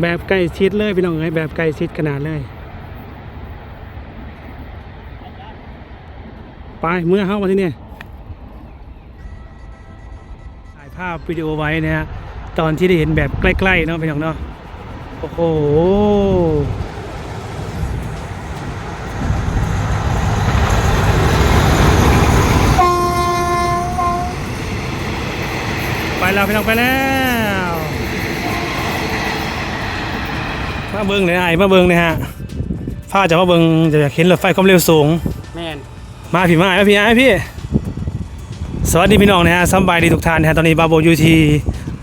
แบบใกล้ชิดเลยพี่น้องเอ้ยแบบใกล้ชิดขนาดเลยไปเมื่อเข้ามาที่นี่ถ่ายภาพวิดีโอไว้นะฮะตอนที่ได้เห็นแบบใกล้ๆเนาะพี่น้องเนาะโอ้โหไปแล้วพี่น้องไปแล้ว มาเบิ้งเลยไอ้มาเบิ้งเลยฮะฟ้าจะมาเบิ้งจะอยากเห็นรถไฟความเร็วสูง แม่นมาพี่มาไอ้พี่ไอ้พี่ สวัสดีพี่น้องนะฮะสำบายดีทุกท่านนะฮะตอนนี้บาโบอยู่ที่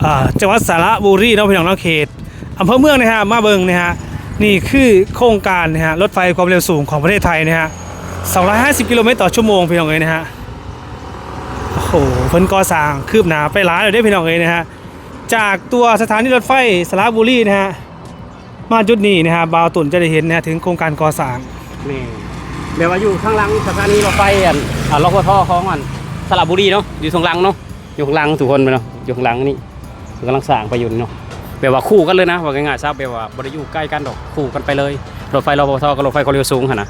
อ่าจังหวัดสระบุรีเนาะพี่น้องเนาะเขตอำเภอเมืองนะฮะมาเบิงนะฮะนี่คือโครงการนะฮะรถไฟความเร็วสูงของประเทศไทยนะฮะ 250 กิโลเมตรต่อชั่วโมงพี่น้องเอ้ยนะฮะโอ้โหเพิ่นก่อสร้างคืบหน้าไปหลายเลยเด้อพี่น้องเอ้ยนะฮะจากตัวสถานีรถไฟสระบุรีนะฮะ มาจุดนี้นะฮะบาวตุนจะได้เห็นนะฮะถึงโครงการก่อสร้างแม่นแบบว่าอยู่ข้างหลังสถานีรถไฟอันอ่ารถพ่อของอันสระบุรีเนาะอยู่ข้างหลังเนาะอยู่ข้างหลังทุกคนไปเนาะอยู่ข้างหลังนี่กำลังสร้างไปอยู่นี่เนาะแบบว่าคู่กันเลยนะว่าง่ายๆทราบแบบว่าบ่ได้อยู่ใกล้กันดอกคู่กันไปเลยรถไฟรพทกับรถไฟความเร็วสูงหั่นนะ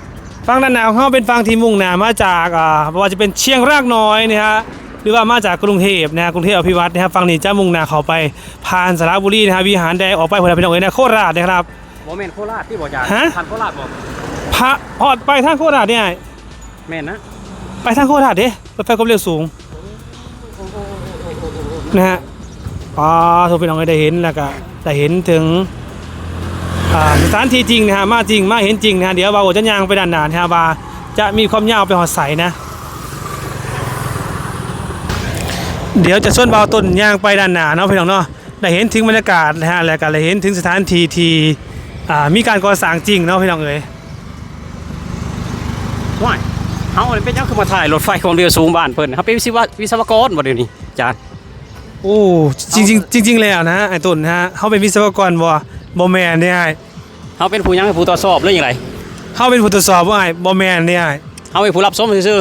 ฝั่งด้านหน้าของเขาเป็นฝั่งที่มุ่งหน้ามาจากอ่าบ่ว่าจะเป็นเชียงรากน้อยนะฮะห รือว่ามาจากกรุงเทพนะฮะกรุงเทพอภิวัตนะครับฝั่งนี้จะมุ่งหน้าเข้าไปผ่านสระบุรีนะฮะวิหารแดงออกไปหัวพี่น้องเอ๋ยนะโคราชนะครับบ่แม่นโคราชที่บ่จานฮะทันโคราชบ่พระพอดไปทางโคราชเนี่ยแม่นนะไปทางโคราชเด้รถไฟความเร็วสูงนะฮะอ๋อทุกพี่น้องเอ๋ยได้เห็นแล้วก็ได้เห็นถึงอ่าสถานที่จริงนะฮะมาจริงมาเห็นจริงนะฮะเดี๋ยวว่าโอจะย่างไปด้านหน้านะฮะว่าจะมีความยาวไปหอดใสนะ เดี๋ยวจะส่วนเบาต้นย่างไปด้านหน้าเนาะพี่น้องเนาะได้เห็นถึงบรรยากาศนะฮะแล้วก็ได้เห็นถึงสถานที่ที่อ่ามีการก่อสร้างจริงเนาะพี่น้องเอ๋ยว้ายเฮาเนี่ยเป็นหยังคือมาถ่ายรถไฟความเร็วสูงบ้านเพิ่นเฮาเป็นวิศวะวิศวกรบ่เดี๋ยวนี้จานโอ้จริงจริงๆจริงๆแล้วนะไอ้ต้นนะฮะเขาเป็นวิศวกรบ่บ่แมนเนี่ยไอ้เฮาเป็นผู้หยังผู้ตรวจสอบหรือยังไงเขาเป็นผู้ตรวจสอบว่าไอ้บ่แมนเนี่ยไอ้เฮาเป็นผู้รับชมซื่อ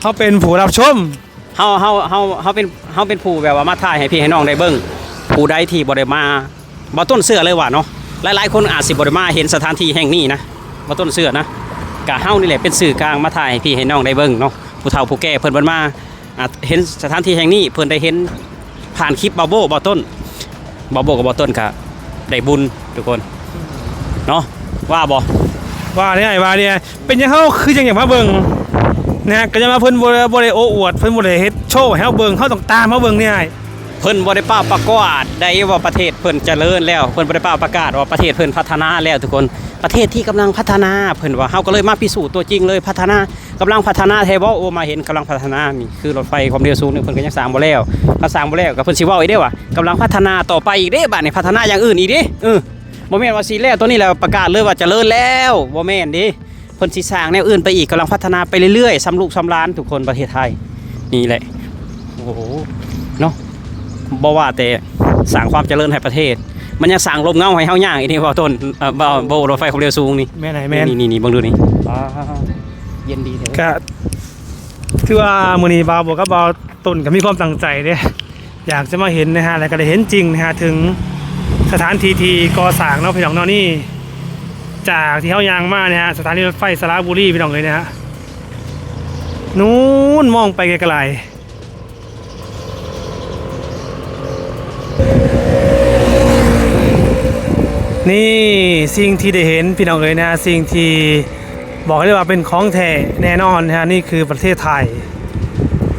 เขาเป็นผู้รับชมๆ เฮาเฮาเฮาเฮาเป็นเฮาเป็นผู้แบบว่ามาถ่ายให้พี่ให้น้องได้เบิ่งผู้ใดที่บ่ได้มาบ่ต้นเสื้อเลยว่าเนาะหลายๆคนอาจสิบ่ได้มาเห็นสถานที่แห่งนี้นะบ่ต้นเสื้อนะกะเฮานี่แหละเป็นสื่อกลางมาถ่ายให้พี่ให้น้องได้เบิ่งเนาะผู้เฒ่าผู้แก่เพิ่นบิ่นมาเห็นสถานที่แห่งนี้เพิ่นได้เห็นผ่านคลิปบาโบบ่ต้นบาโบกับบ่ต้นก็ได้บุญทุกคนเนาะว่าบ่ว่าเนี่ยว่าเนี่ยเป็นยังเขาคือจังอย่างมาเบิ่ง นะฮะก็จะมาเพิ่นบ่ได้บ่ได้โอ้อวดเพิ่นบ่ได้เฮ็ดโชว์ให้เฮาเบิ่งเฮาต้องตามมาเบิ่งเนี่ยไอ้เพิ่นบ่ได้ป้าประกาศได้ว่าประเทศเพิ่นเจริญแล้วเพิ่นบ่ได้ป้าประกาศว่าประเทศเพิ่นพัฒนาแล้วทุกคนประเทศที่กำลังพัฒนาเพิ่นว่าเฮาก็เลยมาพิสูจน์ตัวจริงเลยพัฒนากำลังพัฒนาแท้บ่โอมาเห็นกำลังพัฒนานี่คือรถไฟความเร็วสูงนี่เพิ่นก็ยังสร้างบ่แล้วเขาสร้างบ่แล้วก็เพิ่นสิเว้าอีกเด้ว่ากำลังพัฒนาต่อไปอีกเด้บัดนี้พัฒนาอย่างอื่นอีกเด้เออบ่แม่นว่าสิแล้วตัวนี้แล้วประกาศเลยว่าเจริญแล้วบ่แม่นเด้ เพิ่นสิสร้างแนวอื่นไปอีกกำลังพัฒนาไปเรื่อยๆซ้ำลูกซ้ำหล้านทุกคนประเทศไทย นี่แหละโอ้โหเนาะบ่ว่าแต่สร้างความเจริญให้ประเทศ มันยังสร้างลมเงาให้เฮาย่างอีกนี่บ่ต้นเอ่อบ่บ่รถไฟความเร็วสูงนี่แม่นไหนแม่นนี่นี่นี่เบิ่งดูนี่เย็นดีแท้ก็ถือว่ามื้อนี้บ่าวบอกกับบ่าวต้นก็มีความตั้งใจเด้อยากจะมาเห็นนะฮะแล้วก็ได้เห็นจริงนะฮะถึงสถานที่ที่ก่อสร้างเนาะพี่น้องเนาะนี่ จากที่เฮายางมาเนี่ยฮะสถานีรถไฟสระบุรีพี่น้องเลยนะฮะนู้นมองไปไกลๆนี่สิ่งที่ได้เห็นพี่น้องเลยนะฮะสิ่งที่บอกได้ว่าเป็นของแท้แน่นอนนะฮะนี่คือประเทศไทย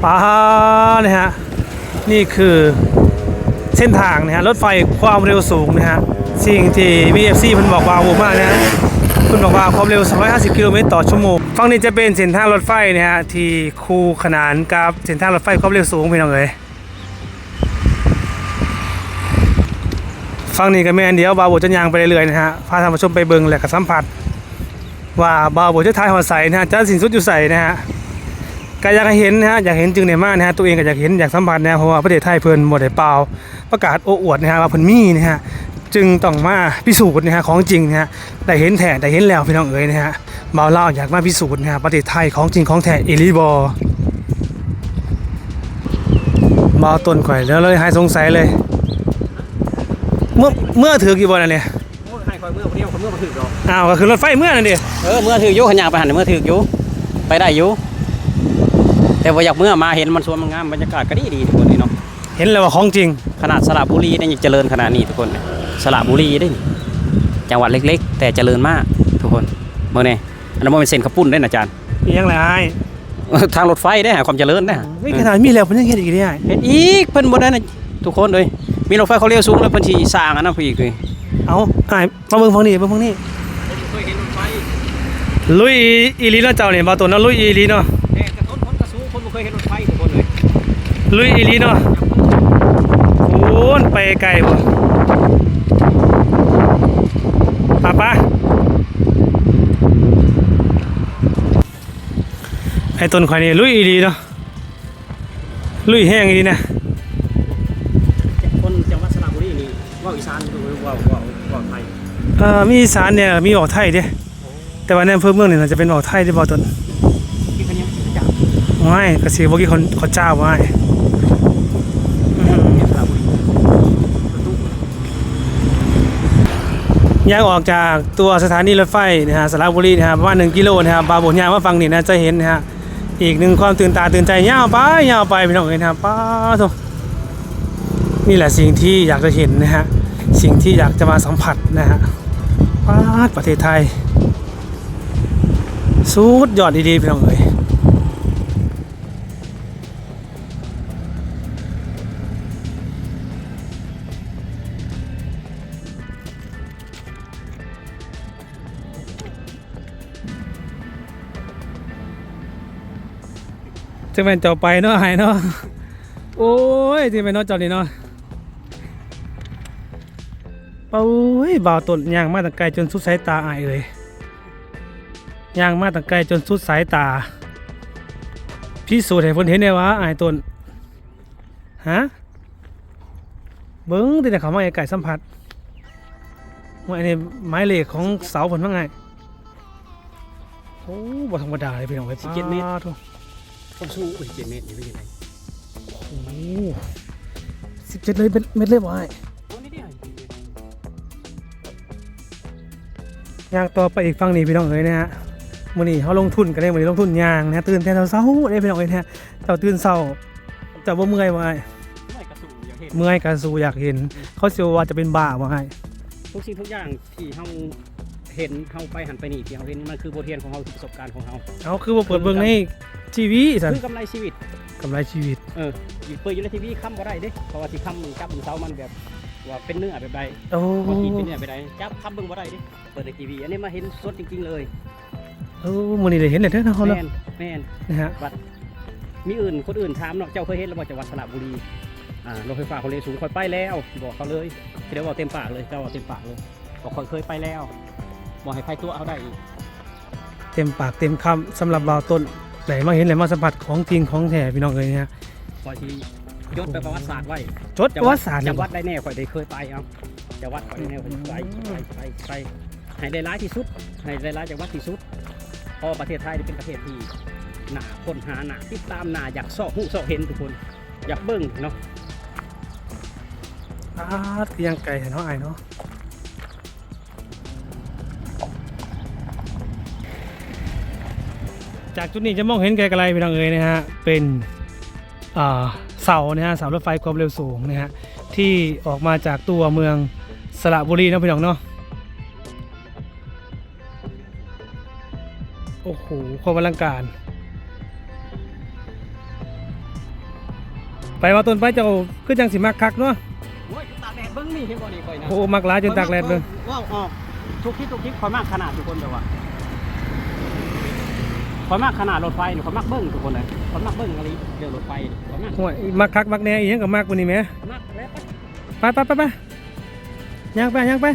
ป้านะฮะนี่คือเส้นทางนะฮะรถไฟความเร็วสูงนะฮะสิ่งที่ VFC เพิ่นบอกว่าโอ้มากนะฮะ คุณบอกว่าความเร็ว 250 กิโลเมตรต่อชั่วโมงฝั่งนี้จะเป็นเส้นทางรถไฟนะฮะที่คู่ขนานกับเส้นทางรถไฟความเร็วสูงพี่น้องเอ๋ยฝั่งนี้ก็แม่นเดียวบาวโบจะยางไปเรื่อยๆนะฮะพาท่านผู้ชมไปเบิ่งและก็สัมผัส ว่าบาวโบจะทายหอดใสนะฮะจะสินสุดอยู่ใสนะฮะก็อยากเห็นนะฮะอยากเห็นจึงได้มากนะฮะตัวเองก็อยากเห็นอยากสัมผัสนะเพราะว่าประเทศไทยเพิ่นบ่ได้เปล่าประกาศโอ้อวดนะฮะว่าเพิ่นมีนะฮะ จึงต้องมาพิสูจน์นะฮะของจริงนะฮะได้เห็นแท้ได้เห็นแล้วพี่น้องเอ๋ยนะฮะบ่าวเล่าวอยากมาพิสูจน์นะฮะประเทศไทยของจริงของแท้เอลีบอบ่าวต้นข่อยแล้วเลยหายสงสัยเลย เมื่อเมื่อถือกี่บอลนั่นเนี่ยโอ้ยให้คอยเมื่อคนเดียวคนเมื่อมาถึกดอกอ้าวก็คือรถไฟเมื่อนั่นดิเออเมื่อถึกอยู่ขยางไปหันเมื่อถึกอยู่ไปได้อยู่แต่ว่าอยากเมื่อมาเห็นมันสวยมันงามบรรยากาศก็ดีดีทุกคนนี่เนาะเห็นแล้วว่าของจริงขนาดสระบุรีเนี่ยยังเจริญขนาดนี้ทุกคนเนี่ย สระบุรีได้นี่จังหวัดเล็ก ๆ แต่เจริญมากทุกคนเมื่อนี่อันนั้นมันเป็นเส้นข้าวปุ้นได้นะอาจารย์มียังไงไอ้ายทางรถไฟได้หาความเจริญได้หาไม่ขนาดมีแล้วเพิ่นยังเฮ็ดอีกได้ไอ้ายเห็นอีกเพิ่นบ่ได้นะทุกคนเลยมีรถไฟเขาเรียวสูงแล้วเพิ่นสิสร้างอันนั้นไปอีกเลยเอาไอ้ายมาเบิ่งฝั่งนี้เบิ่งฝั่งนี้เคยเห็นรถไฟลุยอีหลีเนาะเจ้าเนี่ยบ่าวตนเนาะลุยอีหลีเนาะแต่กระต้นคนกระสูงคนบ่เคยเห็นรถไฟทุกคนเลยลุยอีหลีเนาะโอ้นไปไกลบ่ป้าป้า ไอ้ต้นข่อยนี่ลุยอีหลีเนาะลุยแห้งอีหลีนะคนจังหวัดสระบุรีนี่เว้าอีสานดูเว้าเว้าเว้าไทยเอ่อมีอีสานเนี่ยมีออกไทยเด้แต่ว่าในอำเภอเมืองนี่น่าจะเป็นออกไทยที่บ่าวตนกินกันยังจับไม่กระสีบ่กี่คนเขาเจ้าไว้อืมสระบุรีประตูย่างออกจากตัวสถานีรถไฟนะฮะสระบุรีนะฮะประมาณ1กิโลนะครับบาบุญย่างมาฟังนี่นะจะเห็นนะฮะ อีกหนึ่งความตื่นตาตื่นใจยาวไปยาวไปพี่น้องเอ้ยนะป้าทุกนี่แหละสิ่งที่อยากจะเห็นนะฮะสิ่งที่อยากจะมาสัมผัสนะฮะป้าประเทศไทยสุดยอดดีๆพี่น้องเอ้ย จะเป็นเจ้าไปเนาะไห้เนาะโอ้ยจะเป็นเนาะเจ้านี่เนาะโอ้ยบ่าวตนย่างมาตั้งไกลจนสุดสายตาอายเลยย่างมาตั้งไกลจนสุดสายตาพี่สูจน์ให้เพิ่นเห็นได้ว่าอายตนฮะเบิ้งแต่เขามาไกลสัมผัสว่าอันนี้ไม้เหล็กของเสาเพิ่นว่าไงโอ้บ่ธรรมดาเลยพี่น้องเอ้ย17เมตร ผมสูงไป7เมตรนี่เป็นยังไงโอ้สิบเจ็ดเลยเป็นเม็ดเลยบ่ไอ้เอานี่ดิยางต่อไปอีกฝั่งนี้พี่น้องเอ้ยนะฮะมื้อนี้เขาลงทุนกันเลยมื้อนี้ลงทุนยางนะตื่นแต่เช้าๆได้พี่น้องเอ้ยนะฮะเจ้าตื่นเช้าเจ้าบ่เมื่อยบ่ไอ้ไม่กระสูงอยากเห็นเมื่อยก็สู้อยากเห็น เขาสิว่าจะเป็นบ้าบ่ไอ้ทุกสิ่งทุกอย่างที่เฮา เห็นเฮาไปหันไปนี่ที่เฮาเห็นมันคือบทเรียนของเฮาคือประสบการณ์ของเฮาเอาคือบ่เปิดเบิ่งในทีวีซั่นคือกำไรชีวิตกำไรชีวิต เอออยู่เปิดอยู่ในทีวีค้ำบ่ได้เด้เพราะว่าที่ค้ำจับมือเสามันแบบว่าเป็นเนื้อแบบใดโอ้บางทีเป็นเนื้อแบบใดจับค้ำเบิ่งบ่ได้เด้เปิดในทีวีอันนี้มาเห็นสดจริง ๆ เลยโอ้มื้อนี้ได้เห็นได้เด้อนะเฮาเนาะแม่นแม่นนะฮะมีอื่นคนอื่นถามเนาะเจ้าเคยเห็นแล้วบ่จังหวัดสระบุรีอ่ารถไฟฟ้าเขาเลยสูงค่อยไปแล้วบอกเขาเลยเดี๋ยวบอกเต็มปากเลยเจ้าบอกเต็มปากเลยบอกค่อยเคยไปแล้ว บอกให้ใครตัวเอาได้อีกเต็มปากเต็มคำสำหรับบ่าวต้นไหลมาเห็นไหลมาสัมผัสของจริงของแท้พี่น้องเอ้ยนะฮะ คอยที่ยศไปประวัติศาสตร์ไว้จดประวัติศาสตร์เลจะยวัดได้แน่ข่อยได้เคยไปเอาจะวัดข่อยได้แน่ข่อยไปไปไปไปให้ได้ร้ายที่สุดให้ได้ร้ายจากวัดที่สุดเพราะประเทศไทยนี่เป็นประเทศที่หนาคนหาหนาติดตามหนาอยากสอบหูสอบเห็นทุกคนอยากเบิ่งเนาะ อาดคือยังไกลแท้เนาะไอ้ายเนาะ จากจุดนี้จะมองเห็นไกลๆไปทางเอ่ยนะฮะเป็นอ่าเสานะฮะเสารถไฟความเร็วสูงนะฮะที่ออกมาจากตัวเมืองสระบุรีนะพี่น้องเนาะโอ้โหความอลังการ ไปมาต้นไปเจ้าคือจังสิมักคักเนาะโอ้ยตากแดดเบิ่งนี่เห็นบ่นี่ข่อยนะโอ้มักหลายจนตากแดดเลยว้าวออกทุกที่ทุกที่ข่อยมากขนาดทุกคนแบบว่า ข่อยมากขนาดรถไฟนี่ข่อยมากเบิ่งทุกคนเลยข่อยมากเบิ่งอะไรเรื่องรถไฟนี่ข่อยมากห่วยมักคักมักแน่อีหยังกับมักกว่านี้ไหมมากแล้ว ไปไปไปไปย่างไปย่างไป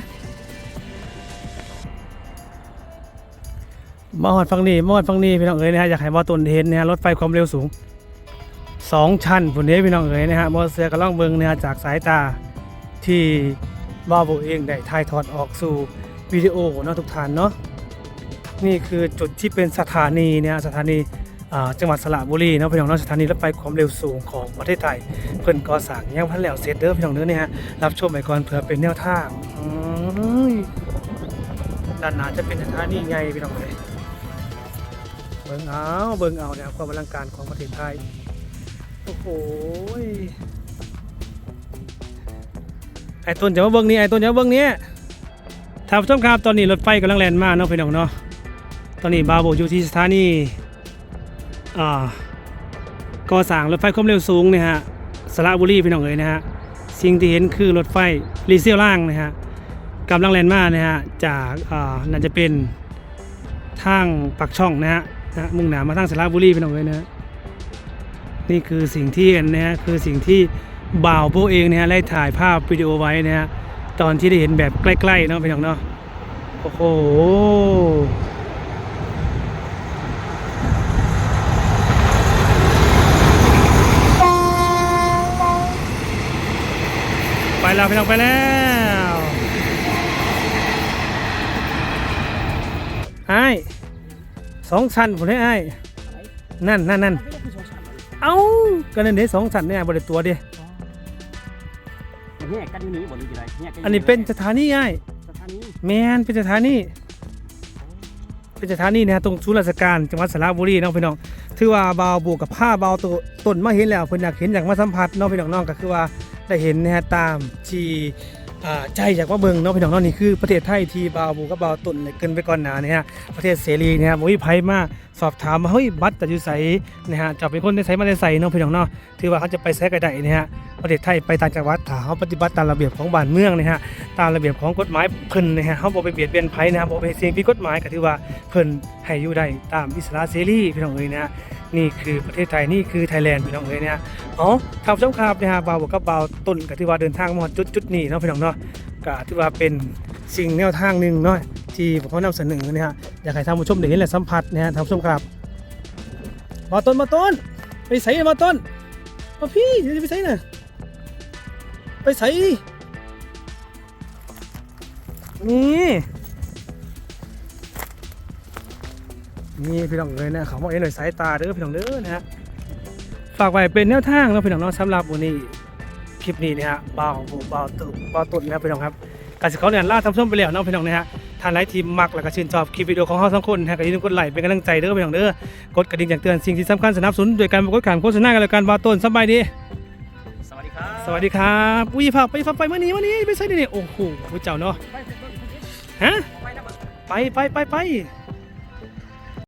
มาหอดฟังนี่มาหอดฟังนี่พี่น้องเอ๋ยนะฮะอยากให้มาต้นเห็นนะฮะรถไฟความเร็วสูงสองชั้นผลนี้พี่น้องเอ๋ยนะฮะมอเตอร์ไซค์กำลังเบิงนะฮะจากสายตาที่บ้าโบเองได้ถ่ายทอดออกสู่วิดีโอเนาะทุกท่านเนาะ นี่คือจุดที่เป็นสถานีเนี่ยสถานีจังหวัดสระบุรีนะพี่น้องนะสถานีรถไฟความเร็วสูงของประเทศไทย เพิ่นก่อสร้างยังพันแล้วเสร็จเด้อพี่น้องเด้อเนี่ยฮะรับชมไปก่อนเผื่อเป็นแนวทางด้านหน้าจะเป็นสถานีไงพี่น้องเลยเบิ่งเอาเบิ่งเอาเนี่ยความอลังการของประเทศไทยโอ้โหไอ้ต้นจะมาเบิ่งนี่ไอ้ต้นจะมาเบิ่งนี่ท่านผู้ชมครับตอนนี้รถไฟกำลังแล่นมาเนาะพี่น้องเนาะ ตอนนี้บาโบอยู่ที่สถานีอ่าก่อสร้างรถไฟความเร็วสูงเนี่ยฮะสระบุรีพี่น้องเอ๋ยนะฮะสิ่งที่เห็นคือรถไฟรีเซลล่างนะฮะกำลังแล่นมานะฮะจากอ่าน่าจะเป็นทางปักช่องนะฮะนะมุ่งหน้ามาทางสระบุรีพี่น้องเอ๋ยนะฮะนี่คือสิ่งที่เห็นนะฮะคือสิ่งที่บ่าวพวกเองนะฮะได้ถ่ายภาพวิดีโอไว้นะฮะตอนที่ได้เห็นแบบใกล้ๆเนาะพี่น้องเนาะโอ้โห แล้วพี่น้องไปแล้วไอ้ายสองชั้นผมให้ไอ้ายนั่นนั่นนั่นเอ้าก็นั่นเด้สองชั้นเนี่ยบริตัวเดียแยกกันอยู่นี้บ่หรือยังไงแยกกัอันนี้เป็นสถานีไอ้ายสถานีแมนเป็นสถานี เป็นสถานีนะฮะตรงศูนย์ราชการจังหวัดสระบุรีน้องพี่น้องถือว่าเบาบวกกับผ้าเบาตัวต้นมาเห็นแล้วเพิ่นอยากเห็นอยากมาสัมผัสน้องพี่น้องน้องก็คือว่าได้เห็นนะฮะตามที่ ใจอยากว่าเบิงเน้องพี่น้องเน้องนี่คือประเทศไทยที่เบาวบวกกับเบาวต้นเนี่ยเกินไปก่อนหนาเนี่ยฮะประเทศเสรีเนี่ยฮะบ่มีไผมาสอบถามว่าเฮ้ยบัตรจะอยู่ไสนะฮะจะเป็นคนได้ไสมาได้ไสเน้องพี่น้องเนาะถือว่าเขาจะไปไสก็ได้นะฮะประเทศไทยไปต่างจังหวัดถ้าเขาปฏิบัติตามระเบียบของบ้านเมืองนะฮะตามระเบียบของกฎหมายเพิ่นนะฮะเขาบ่ไปเบียดเบียนไผนะครับบ่ไปเสี่ยงผิดกฎหมายก็ถือว่าเพิ่นให้อยู่ได้ตามอิสระเสรีพี่น้องเอ้ยนะฮะ นี่คือประเทศไทยนี่คือไทยแลนด์พี่น้องเอ้ยนะฮะอ๋อทางผู้ชมครับนะฮะบ่าวกับบ่าวต้นก็ถือว่าเดินทางมาจุดจุดนี้เนาะพี่น้องเนาะก็ถือว่าเป็นสิ่งแนวทางหนึ่งเนาะที่ผมขอนำเสนอนะฮะอยากให้ท่านผู้ชมได้เห็นและสัมผัสนะฮะท่านผู้ชมครับบ่าต้นบ่าต้น ไปไสบ่าต้นมาพี่เดี๋ยวจะไปไสน่ะไปไสนี่ นี่พี่น้องเลยนะเขาบอกเอ็นเลยสายตาเด้อพี่น้องเด้อนะฮะฝากไว้เป็นแนวทางเนาะพี่น้องเนาะสำหรับวันนี้คลิปนี้นะฮะเบาเบาตุเบาตุนนะครับพี่น้องครับการสิเขาเนี่ยล่าทำส้มไปแล้วเนาะพี่น้องนะฮะทานไลฟ์ทีมมักแล้วก็ชื่นชอบคลิปวิดีโอของเราสองคนนะฮะก็อย่าลืมกดไลค์เป็นกำลังใจเด้อพี่น้องเด้อกดกระดิ่งแจ้งเตือนสิ่งที่สำคัญสนับสนุนโดยการกดขานโฆษณากันแล้วกันเบาต้นสบายดีสวัสดีครับ สวัสดีครับอุ้ยฝากไปฝากไปเมื่อนี้เมื่อนี้ไปใส่ดิเนี่ยโอ้โหผู้เจ้าเนาะไปไปไปฮะไปนะเบิดไปไปไปไป